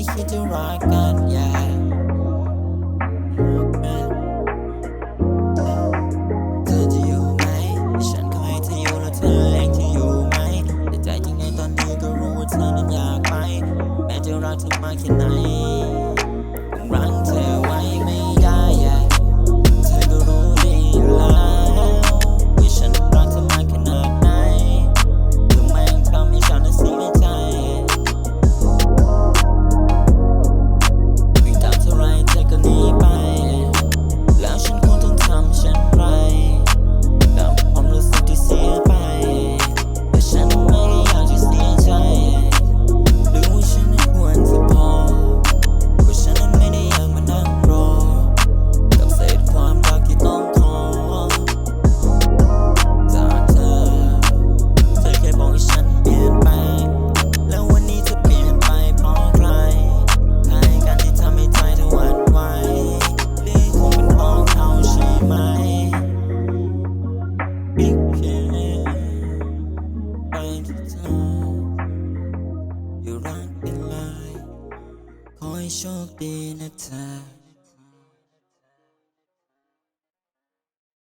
ไคิดจะรักกันอย่าเธอจะอยู่ไหม ฉันก็ให้เธออยู่แล้วเธอเองจะอยู่ไหมแต่ใจจริงในตอนนี้ก็รู้ว่าเธอนั้นอยากไปแม้จะรักเธอมากแค่ไหน รักเป็นลาย ขอให้โชคดีนะเธอ